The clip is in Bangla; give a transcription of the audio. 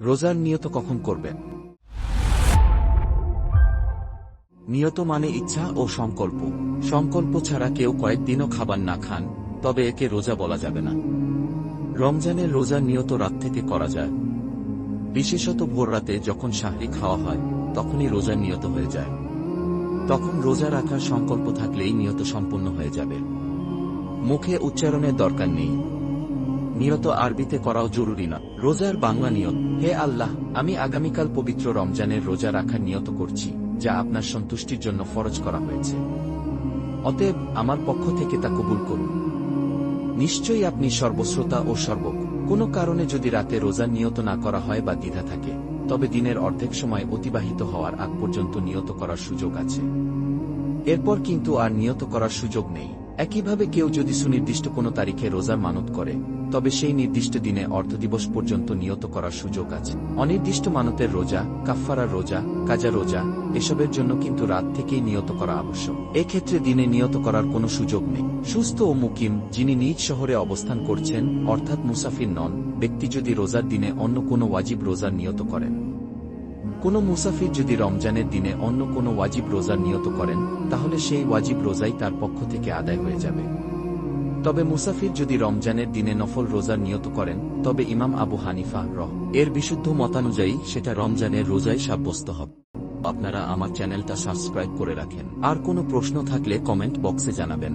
রোজার নিয়ত কখন করবেন? নিয়ত মানে ইচ্ছা ও সংকল্প। সংকল্প ছাড়া কেউ কয়েকদিনও খাবার না খান, তবে একে রোজা বলা যাবে না। রমজানের রোজা নিয়ত রাত থেকে করা যায়। বিশেষত ভোর রাতে যখন সাহরি খাওয়া হয়, তখনই রোজা নিয়ত হয়ে যায়। তখন রোজা রাখার সংকল্প থাকলেই নিয়ত সম্পূর্ণ হয়ে যাবে। মুখে উচ্চারণের দরকার নেই। নিয়ত আরবিতে করাও জরুরি না। রোজার বাংলা নিয়ত, হে আল্লাহ, আমি আগামীকাল পবিত্র রমজানের রোজা রাখার নিয়ত করছি, যা আপনার সন্তুষ্টির জন্য ফরজ করা হয়েছে। অতএব আমার পক্ষ থেকে তা কবুল করুন। নিশ্চয়ই আপনি সর্বশ্রোতা ও সর্বক কোনো কারণে যদি রাতে রোজা নিয়ত না করা হয় বা দ্বিধা থাকে, তবে দিনের অর্ধেক সময় অতিবাহিত হওয়ার আগ পর্যন্ত নিয়ত করার সুযোগ আছে। এরপর কিন্তু আর নিয়ত করার সুযোগ নেই। একইভাবে কেউ যদি সুনির্দিষ্ট কোনো তারিখে রোজার মানত করে, তবে সেই নির্দিষ্ট দিনে অর্ধদিবস পর্যন্ত নিয়ত করার সুযোগ আছে। অনির্দিষ্ট মানতের রোজা, কাফফারার রোজা, কাজা রোজা, এসবের জন্য কিন্তু রাত থেকেই নিয়ত করা আবশ্যক। এক্ষেত্রে দিনে নিয়ত করার কোনো সুযোগ নেই। সুস্থ ও মুকিম, যিনি নিজ শহরে অবস্থান করছেন, অর্থাৎ মুসাফির নন, ব্যক্তি যদি রোজার দিনে অন্য কোনো ওয়াজিব রোজার নিয়ত করেন। কোনো মুসাফির যদি রমজানের দিনে অন্য কোনো ওয়াজিব রোজার নিয়ত করেন, তাহলে সেই ওয়াজিব রোজাই তার পক্ষ থেকে আদায় হয়ে যাবে। তবে মুসাফির যদি রমজানের দিনে নফল রোজার নিয়ত করেন, তবে ইমাম আবু হানিফা রহ এর বিশুদ্ধ মতানুযায়ী সেটা রমজানের রোজায় সাব্যস্ত হবে। আপনারা আমার চ্যানেলটা সাবস্ক্রাইব করে রাখেন। আর কোনো প্রশ্ন থাকলে কমেন্ট বক্সে জানাবেন।